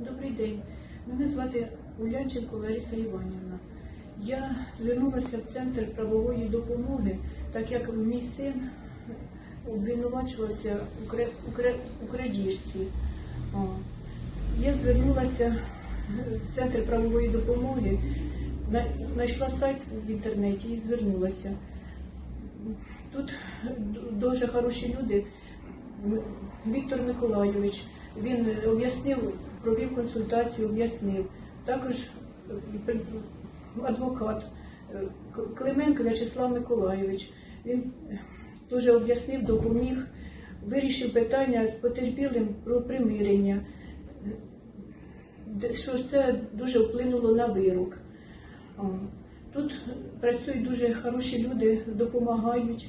Добрий день. Мене звати Улянченко Лариса Іванівна. Я звернулася в центр правової допомоги, так як мій син обвинувачувався у кра- у кра- у крадіжці. Я звернулася в центр правової допомоги, знайшла сайт в інтернеті і звернулася. Тут дуже хороші люди. Віктор Миколайович, він об'яснив, провів консультацію, об'яснив. Також е, адвокат е, Клименко В'ячеслав Миколайович. Він е, теж об'яснив, допоміг, вирішив питання з потерпілим про примирення, що це дуже вплинуло на вирок. Тут працюють дуже хороші люди, допомагають,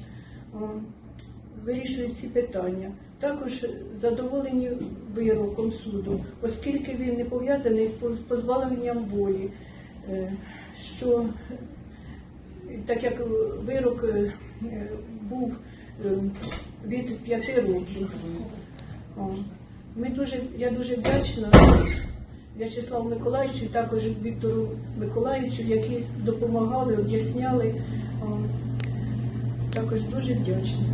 вирішують ці питання. Також задоволені вироком суду, оскільки він не пов'язаний з позбавленням волі, е, що так як вирок е, був е, від п'яти років. Ми дуже, я дуже вдячна В'ячеславу Миколаївичу, і також Віктору Миколаївичу, які допомагали, об'ясняли. Також дуже вдячна.